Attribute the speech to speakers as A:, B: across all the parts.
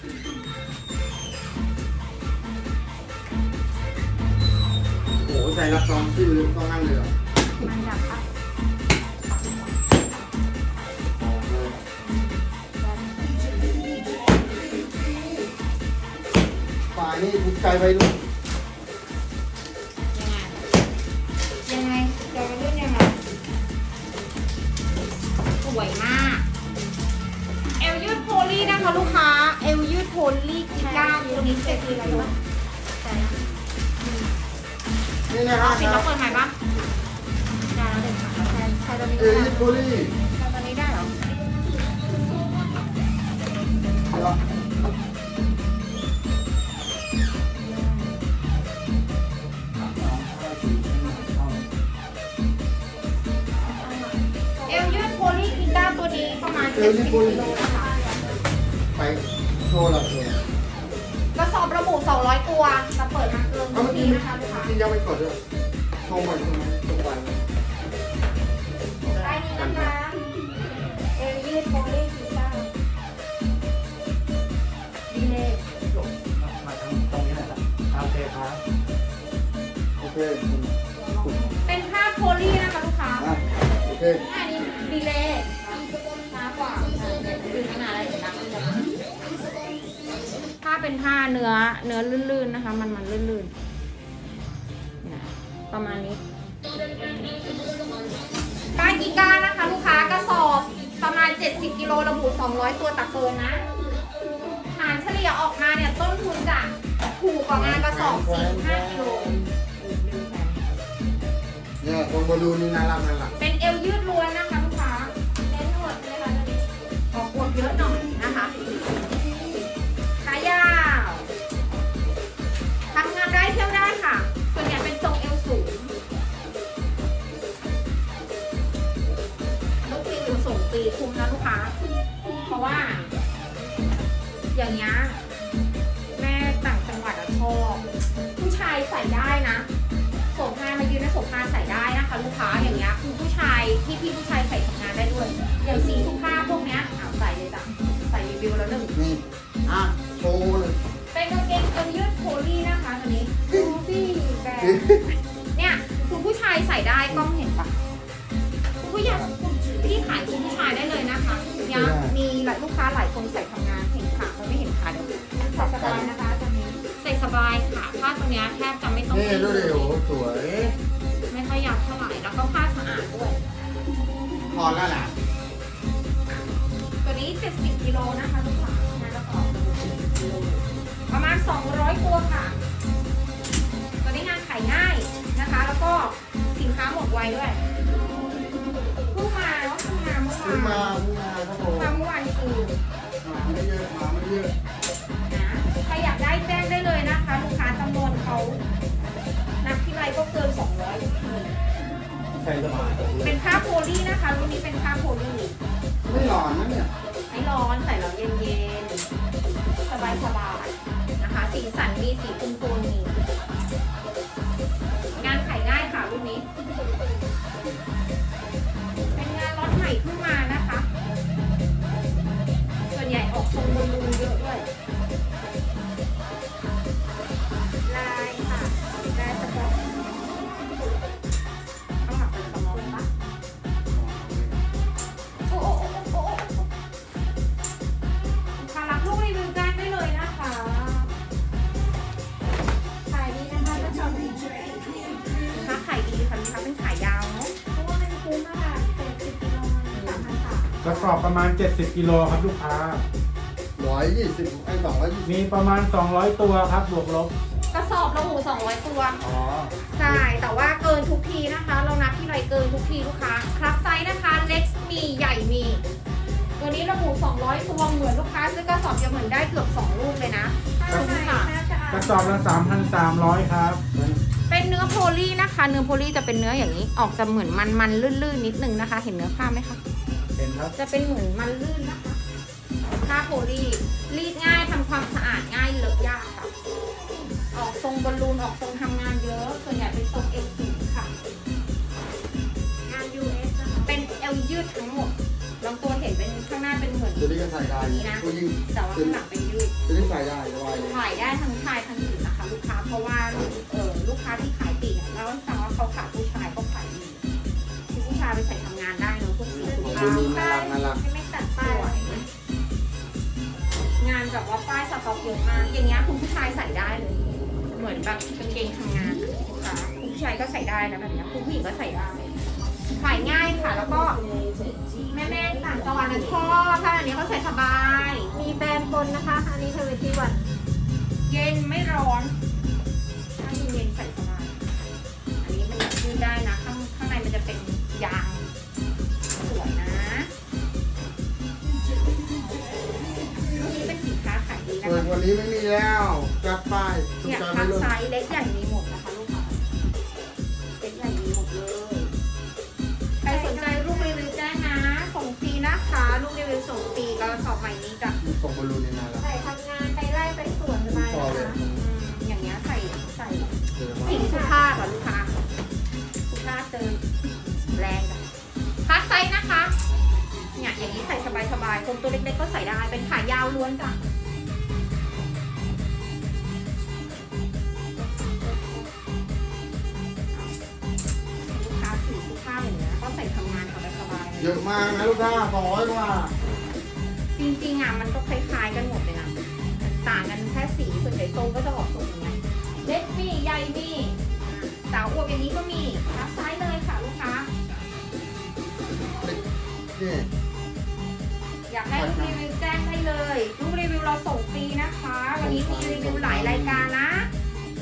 A: โอ้โหใส่รับซองชื่อต้องนั่งเลยเหรอ
B: มันดับปะ
A: โอ้โหฝ่ายนี่ถูกใจไปลูก
B: ตัวนี้เจ็ดกิโลแต่นะ
A: นี่นะฮะ
B: ปิดแล้วเปิดใหม่ปะได้แล้วเด็กค่ะใช่ใช่ตัวนี้
A: เอ
B: ได้
A: ลิสโพลี่
B: ใช่ตัวนี้ได้เหรอ
A: เหรอ
B: เอวยืดโพลีกีก้าตัวนี้ประมาณ70กิโลนะคะ
A: ไปโชว์เราเลย
B: กระส อบระบุ 200 ตัวจะเปิดมาเกิน
A: เอา
B: ตัว
A: เมื่อกี้
B: นี้นะคะลูกค้า
A: กินยังไม่กดด้วยโชว์บ่อยโชว์บ่อยโชว์บ่อย
B: ได้นี้นะคะเอวยืดโพลีกีก้าดีเลย
C: มาทางตรงนี้นะครับโอเคครับ
A: โอเค
B: เป็นผ้าโพลีนะคะลูกค้า
A: อะโอเค
B: อันนี้ดีเลยช้ากว่าดึงขนาดอะไรถึงนักจะมาผ้า เป็นผ้าเนื้อเนื้อลื่นๆนะคะ มันมันลื่นๆนะประมาณนี้กากีก้านะคะ ลูกค้ากระสอบประมาณ 70กิโลระบุ 200 ตัวตักเกินนะหารเฉลี่ยออกมาเนี่ยต้นทุนจะถูกกว่างานกระสอบ45กิโล
A: เนี่ยตรงบอลลูนนี่น่ารักน่ารัก
B: เป็นเอวยืดล้วนนะคะลูกค้าเน้นหนวดเลยค่ะตัวนี้ออกอวดเยอะหน่อยนะคะ เนี่ยคุณผู้ชายใส่ได้กล้องเห็นปะคุณผู้ชายพี่ขายคุณผู้ชายได้เลยนะคะเนี่ยมีหลายลูกค้าหลายคนใส่ทำงานเห็นขามันไม่เห็นขาเดี๋ยวใส่สบายนะคะตัวนี้ใส่สบายค่ะผ้าตัวเนี้ยแทบจะไม่ต้อง
A: นี่
B: รีด
A: ดูดิโอ้โหสวย
B: ไม่ค่อยยาวเท่าไหร่แล้วก็ผ้าสะอาดด้วย
A: พอแล้วล่ะ
B: ไวด้วยเพิ่งมาเนาะเพิ่งมาเมื่อ
A: ขึ้นมาวา
B: น
A: ขึ้นมาครับผม
B: มาเมื่อวานคือ
A: มาไม่เยอะมาไม่เยอะ
B: นะใครอยากได้แจ้งได้เลยนะคะลูกค้าจำนวนเขานับที่ไรก็เกิน200ทุกที
C: ใส่สบาย
B: เป็นผ้าโพลีนะคะรุ่นนี้เป็นผ้าโพลี
A: ไม่หลอนนะเนี่ย
B: ไม่ร้อนใส่แล้วเย็นๆสบายๆนะคะ สีสันมีสีคุมโทนมี กระสอบประมา
C: ณ 70กิโลครับลูกค้า
A: ร้อยยี่สิบไอ้สองร้อยยี่สิบ
C: มีประมาณ 200 ตัวครับบวกลบ
B: กระสอบระหู200 ตัว
C: อ๋อ
B: ใช่ แต่ว่าเกินทุกทีนะคะ เรานับที่ไรเกินทุกทีลูกค้า ครับไซส์นะคะ เล็กมีใหญ่มี ตัวนี้ระบุ200 ตัวเหมือนลูกค้าซื้อกระสอบจะเหมือนได้เกือบ 2 ลูกเลยนะคุ้มค่ะ
C: กระสอบละ3,300 ครับ
B: เป็นเนื้อโพลีนะคะ เนื้อโพลีจะเป็นเนื้ออย่างนี้ ออกจะเหมือนมันมันๆลื่นๆ นิดนึงนะคะ เห็นเนื้อผ้าไหมคะ
C: เห็นครับ
B: จะเป็นเหมือนมันลื่นนะคะผ้าโพลีรีดง่ายทำความสะอาดง่ายเลอะยากค่ะ ออกทรงบอลลูนออกทรงทำงานเยอะส่วนใหญ่เป็นทรงเอวสูงค่ะ งาน US นะคะเป็นเอวยืดทั้งหมดลำตัวเห็นเป็นข้างหน้าเป็นเหมือน
A: ตัวนี้ก็ใส่ได้
B: นี่นะ
A: ผู้หญิง
B: แต่ว่าข้างหลังเป็นยืด
A: จะได้ใส่ได้สบายเลย
B: ขายได้ทั้งชายทั้งหญิงนะคะลูกค้าเพราะว่าเออลูกค้าที่ขายปีกเนี่ยเราต้องฟังว่าเขาขายผู้ชายก็ขายดีคือผู้ชายไปใส่ สีสุ
A: ของ
B: ภา
A: ผู้
B: พ
A: หญิงน่ารักน่ารัก
B: ไม่ตัดป้ายงานแบบว่าป้ายสต็อกเยอะมากอย่างเงี้ยคุณผู้ชายใส่ได้เลย เหมือนแบบกางเกงทำงานค้าคุณผู้ชายก็ใส่ได้นะแบบเนี้ยคุณผู้หญิงก็ใส่ได้ขายง่ายค่ะแล้วก็แม่แม่ต่างจังหวัดนะชอบถ้าอันนี้เขาใส่สบาย
D: มีแบรนด์บนนะคะ อันนี้เทเวตีวัน
B: เย็นไม่ร้อนถ้าเย็นๆใส่สบาย อันนี้มันยืดได้นะข้างข้างในมันจะเป็น นะเปิดคะ
A: วันนี้ไม่มีแล้วจัดไปทุก
B: เนี่ย
A: ใจ
B: ทั้
A: ไม่
B: ง
A: รู้
B: ไซส์เล็กใหญ่มีหมดนะคะลูกค้าเล็กใหญ่มีหมดเลย ใครสนใจลูกรีวิวแจ้งนะ ส่งฟรีนะคะลูกรีวิวส่งฟรีก็สอบใหม่นี้จ้ะ
A: มีส่งบอลลูนในนั้นแล้ว
D: ใส่ทำงานไปไล่ไปสวนสบาย
A: พอ
D: นะ
A: เลย
D: คะ
B: อืมอย่างเงี้ยใส่ใส่
A: เจอ
B: สี
A: มา
B: สุภาพอะลูกค้าสุภาพเจอแรงจ้ะพัดไซส์นะคะ เนี่ยอย่างนี้ใส่สบายๆคนตัวเล็กๆก็ใส่ได้เป็นขายาวล้วนจ้ะ เย
A: อะมากนะลูกค้าสองร้อยกว่า
B: จริงๆอะมันก็คล้ายๆกันหมดเลยนะต่างกันแค่สีส่วนใหญ่ทรงก็จะออกทรงอย่างเงี้ยเล็กมีใหญ่มีสาวอวบอย่างนี้ก็มีรับไซส์เลยค่ะลูกค้า
A: นี่
B: อยากให้ลูกรีวิวแจ้งได้เลยลูกรีวิวเราส่งฟรีนะคะ วันนี้มีรีวิวหลายรายการนะ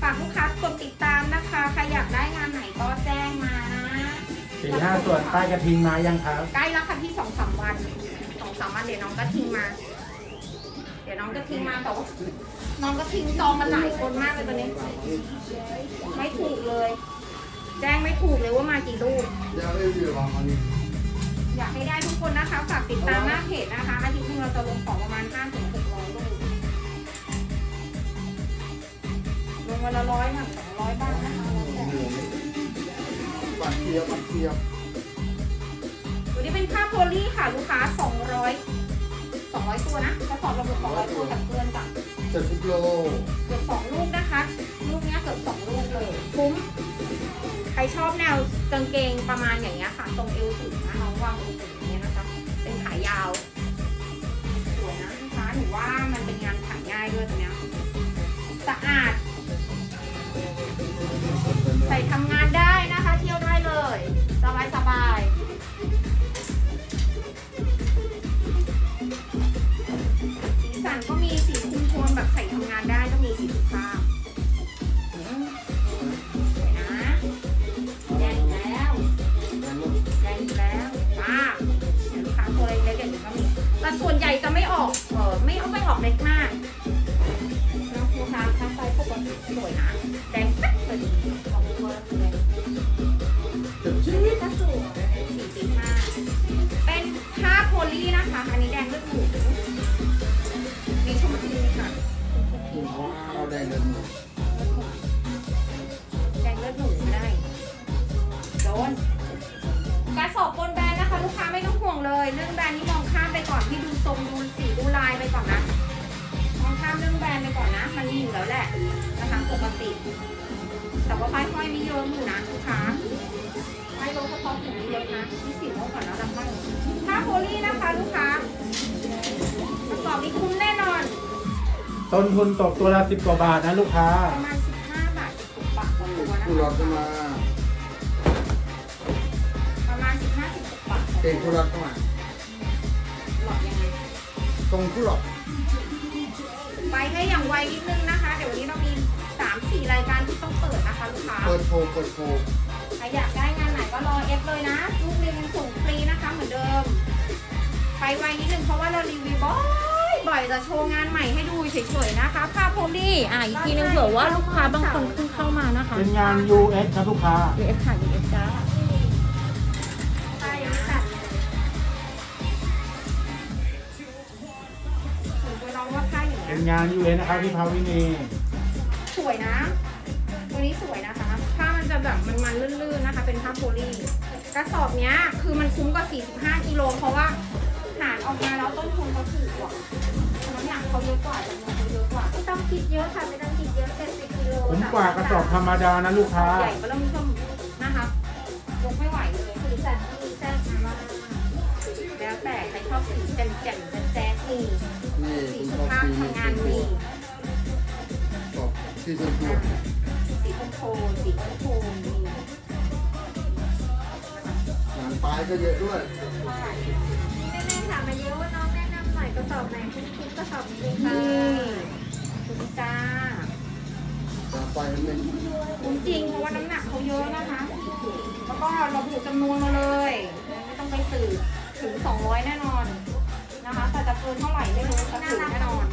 B: ฝากลูกค้ากดติดตามนะคะ ใครอยากได้งานไหนก็แจ้งมานะ
C: สี่ห้าส่วนป้กระทิงมายังครับ
B: ใกล้แล้วค่ะพี่สองสามวันสองสามวันเดี๋ยวน้องก็ทิ้งมา เดี๋ยวน้องก็ทิ้งมาแต่ว่าน้องก็ทิ้งจองมาหลายคนมากเลยตอนนี้ ไม่ถูกเลย แจ้งไม่ถูกเลยว่ามากี่ลูก อยากให้ได้ทุกคนนะคะ ฝากติดตามหน้าเพจนะคะ อาทิตย์หนึงเราจะลงของประมาณ5ถึง600ลูกลงวันละร้อยบ้างสองร้อยบ้างนะคะ แล้วแต่
A: ปัดเทียบปัดเทียบ
B: ตัวนี้เป็นค่าโพลีค่ะลูกค้า 200 200 ตัวนะกระสอบเราเกือบ200 ตัวกับเกินจ้ะ
A: เจ็ดสิบโล
B: เกือบ2ลูกนะคะ ลูกเนี้ยเกือบ2ลูกเลย คุ้ม ใครชอบแนวกางเกงประมาณอย่างเงี้ยค่ะตรงเอวถึงนะน้องวางเอวถึงอย่างเงี้ยนะคะ เป็นขายาวสวยนะลูกค้าหนูว่ามันเป็นงานขายง่ายด้วยตัวเนี้ยสะอาด หญ่จะไม่ออกเออไม่เอาไม่ออกเล็กมากแล้วลูกค้าทั้งไซส์ปกติสวยนะแดง ปกติ แต่ว่าป้ายห้อยมีเยอะอยู่นะลูกค้าไม่ลดสต็อกถึงเยอะนะที่สิบแล้วก่อนแล้วดำบ้างถ้าโพลีนะคะลูกค้ากระสอบนี้คุ้มแน่นอน
C: ต้นทุนตกตัวละสิบกว่าบาทนะลูกค้า
B: ประมาณ15บาท10บาทต่อตัวนะ
A: ผู้รับเข้ามา
B: ประมาณ15 16บาทต่อ
A: เก่ง
B: ตั
A: ผู้
B: ว
A: รับเข้ามา
B: หลอดยังไง
A: ตรงผู้รับ
B: ไปให้อย่างไวนิดนึงนะ 3-4รายการที่ต้องเปิดนะคะลูกค้า
A: เปิดโพลเปิดโพล
B: ใครอยากได้งานไหนก็รอเอฟเลยนะ ลูกรีวิวส่งฟรีนะคะเหมือนเดิม ไปไวนิดนึงเพราะว่าเรารีวิวบ่อยบ่อยจะโชว์งานใหม่ให้ดูเฉยๆนะคะผ้าโพลีอะอีกทีนึงเผื่อว่าลูกค้าบางคนเพิ่งเข้ามานะคะ
C: เป็นงาน US ครับลูกค้า
B: UF ค่ะ UF จ้าใช่ค่ะหนูไปลองว่าผ้าอย่าง
C: เป็
B: เงี้
C: น
B: ย
C: งาน US นะครับพี่ภาวินี
B: สวยนะ ตัวนี้สวยนะคะ ผ้ามันจะแบบมันมันลื่นๆนะคะ เป็นผ้าโพลีกระสอบเนี้ยคือมันคุ้มกว่า 45กิโลเพราะว่าหารออกมาแล้วต้นทุนเขาถูกกว่าน้ำหนักเขาเยอะกว่าจำนวนเขาเยอะกว่า
D: ไม่ต้องคิดเยอะค่ะไม่ต้องคิดเยอะ70กิโล
C: คุ้มกว่ากระสอบธรรมดานะลูกค้า
B: ใหญ่ก็เริ่มชมนะคะยกไม่ไหวเลย
D: สีสันดีแซ่บมาก
B: แล้วแต่ใครชอบสีแจ่มแจ่มๆแจ๊ดๆนี่
A: นี่
B: สี
A: คุณ
B: สุ
A: ชอบ
B: ภาพ
A: สี
B: ทำงานดี
A: ชอบ สีชมพู
B: สีโทนโทนสีโทนโทนนี่
A: หนังปลายก็เยอะด้วย
D: แม่ๆถามมาเยอะว่าน้องแนะนำหน่อยกระสอบไหนคุ้มๆกระสอบนี้เลยค่ะ
B: คุณจ้า
A: หนังปลายมันเป็น
B: คุณจริงเพราะว่าน้ำหนักเขาเยอะนะคะ แล้วก็เราบุจำนวนมาเลยไม่ต้องไปสืบถึง 200 แน่นอนนะคะ แต่จะเกินเท่าไหร่ไม่รู้แต่ถึงแน่นอน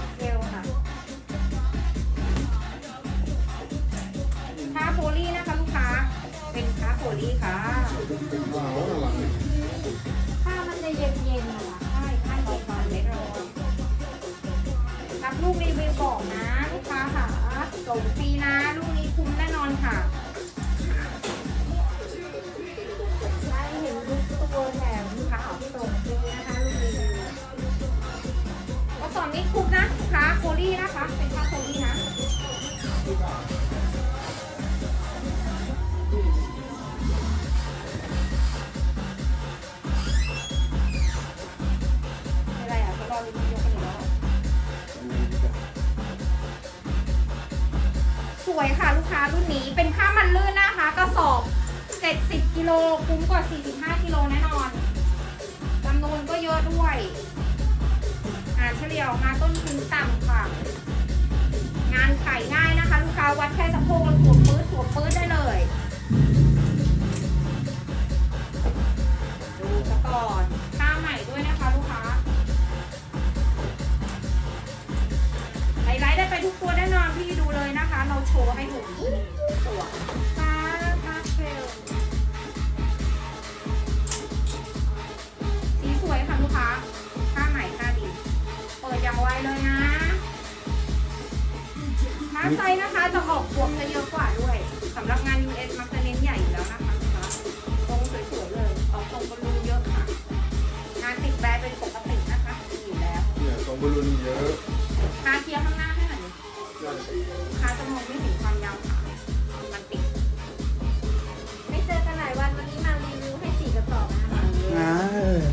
B: ลูกรีวิวบอกนะลูกค้าค่ะส่งฟรีนะ ลูกนี้คุ้มแน่นอนค่ะ
D: ได้เห็นลูกตัวแถมลูกค้าออกส่งฟรีนะคะ ลูกรีวิว
B: ก็สอนนี้คุ้มนะลูกค้าโคลี่นะคะเป็น กิโลคุ้มกว่า 45 กิโลแน่นอนจำนวนก็เยอะด้วยงาเฉลี่ยออกมาต้นทุนต่ำค่ะ งานขายง่ายนะคะ ลูกค้าวัดแค่สะโพกแล้วสวมปื้ดสวมปื้ดได้เลย นี่ยตรงบอลลูนเยอะคาเทียร์ข้างหน้าให้หน่อยดิลูกค้าจะมองไม่เห็นความยาวขามันติด
D: ไม่เจอกันหลายวันวันนี้มารีวิวให้สี่กระสอบนะคะ
A: อ่า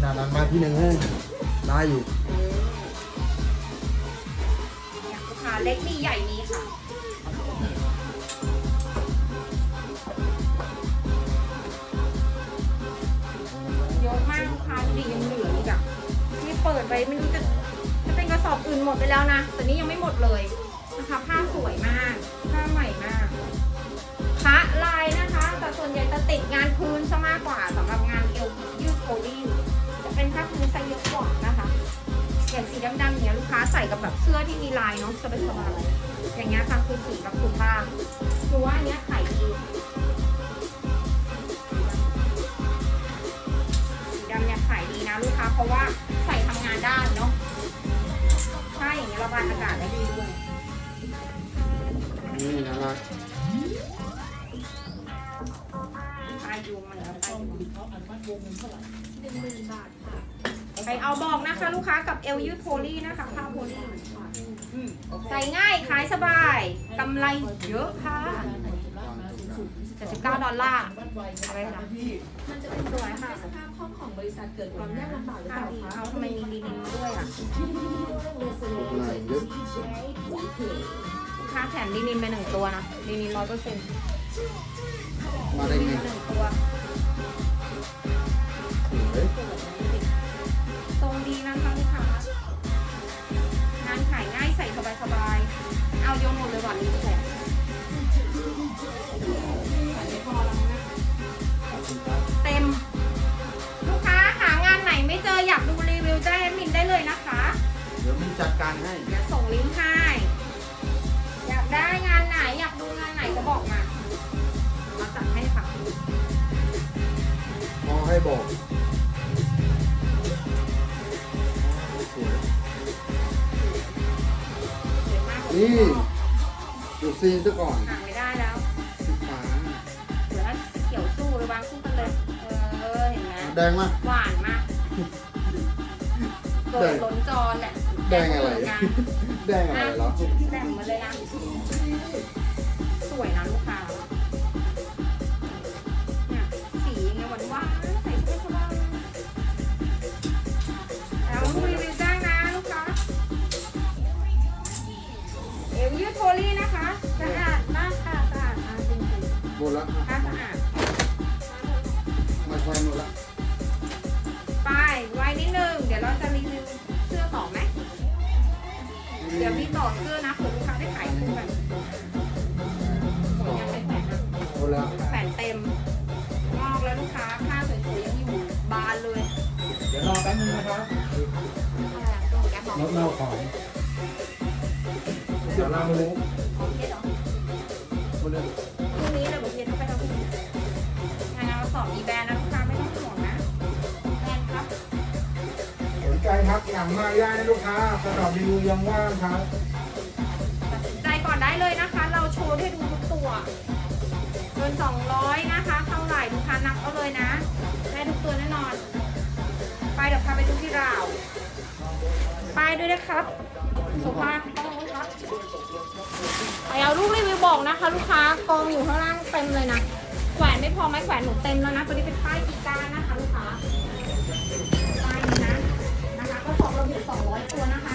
A: นานๆมาที่หนึ่งให้ได้อยู่
B: เนี่ยลูกค้าเล็กมีใหญ่มีค่ะ เยอะมากลูกค้าดูดิยังเหลืออีกอะที่เปิดไว้ไม่รู้จะ อบอื่นหมดไปแล้วนะ แต่นี่ยังไม่หมดเลยนะคะ ผ้าสวยมาก ผ้าใหม่มากพระลายนะคะ แต่ส่วนใหญ่จะติดงานพื้นซะมากกว่าสำหรับงานเอวยืดโคดี้จะเป็นผ้าพื้นไซส์เยอะกว่านะคะ อย่างสีดำๆเนี่ยลูกค้าใส่กับแบบเสื้อที่มีลายเนาะสบายๆอย่างเงี้ยค่ะคือสีแบบสุภาพหนูว่าอันเนี้ยขายดีสีดำเนี่ยขายดีนะลูกค้าเพราะว่าใส่ทำงานได้เนาะ อย่างเงี้ยระบายอากาศได้ดีด้วย
A: นี่น่ารัก
B: ตายยุงมาแล้วตายยุง
D: หนึ่งหมื่นบาทค่ะ
B: ใครเอาบอกนะคะ ลูกค้ากับเอลยืดโพลีนะคะผ้าโพลีใส่ง่ายขายสบายกำไรเยอะค่ะ
A: วางตรงกลาง
B: 79ดอลลาร์อะไรนะ
D: มันจะเป็น
B: สวยค่ะ
E: สภาพคล่องของบริษัทเกิดความยากลำบากหรือเป
B: ผ้า
E: ล่า
B: ดี
E: คะ
B: เขาทำไมมีดีนินมาด้วยอะ
A: ข้างในเยอะ
B: ลูกค้าแถมดีนินไปหนึ่งตัวนะดีนินร้อยเปอร์เซ็นต์
A: มาได้
B: ดี
A: ไง
B: นินหนึ่งตัว
A: เฮ้ย
B: ทรงดีนะคะลูกค้างานขายง่ายใส่สบายๆเอาโยนหมดเลยวันนี้แหละ จัด
A: การให้
B: เดี๋ยวส่งลิงก์ให้ อยากได้งานไหนอยากดูงานไหนก็บอกมามาจัดให้ค่ะ
A: พอให้บอกสวย
B: สวยมาก
A: นี่ดูซีนซะก่อน
B: ห่างไม่ได้แล้ว
A: สีฟ้า
B: เดี๋ยวถ้าเขียวสู้ระวังสู้กันเลย เออเห็นไหม
A: แดงมา
B: หวานมากโดนล้นจอแหละ
A: แดงอะไร
B: กัน
A: แดงอะไรเหรอ
B: แบ่งมาเลยนะ สวยนะลูกค้าเนี่ยสียังไงหวานหวานๆใส่สบายๆแล้วลูกรีวิวจ้างนะลูกค้า เอวยืดโทลี่นะคะสะอาดมากค่ะสะอาดมากจริง
A: หมดละ
B: ๆถ้าสะอาด
A: มาแทนหมดละ
B: ไปไว้นิดนึง เดี๋ยวเราจะรีวิว ดี๋ยวมีต่อเสื้อนะเผื่อลูกค้าได้ขายคู่กันหมดยังไม่แขวนนะ
A: หมดละ
B: แขวนเต็มงอกแล้วลูกค้าผ้าสวยๆยังอยู่บานเลย
C: เดี๋ยวรอแป๊บนึงนะครับ
B: อะไรอะตรงแก๊ปบอก
C: รถเล่าของ
A: เดี๋ยวเราเลย
B: โอเคเหรอ
A: หมดเลย
B: พรุ่งนี้เลยบอกเย็นเข้าไปทำพรุ่งนี้งานเราสอบมีแบรนด์นะ
C: สนใจทักหลังมาได้นะลูกค้าสำหรับรีวิวยังว่างครับ
B: ตัดสินใจก่อนได้เลยนะคะ เราโชว์ให้ดูทุกตัวเกิน200 นะคะ เท่าไหร่ลูกค้านับเอาเลยนะ ได้ทุกตัวแน่นอน ไปเดี๋ยวพาไปดูที่ราว ไปด้วยนะครับ สุภาพต้องครับไปเอาลูกรีวิวบอกนะคะ ลูกค้ากองอยู่ข้างล่างเต็มเลยนะ แขวนไม่พอไหมแขวนหนูเต็มแล้วนะตัวนี้เป็นป้ายกีการนะคะ ลูกค้า ป้ายนี้นะนะคะก็สอบเราอยู่200 ตัวนะคะ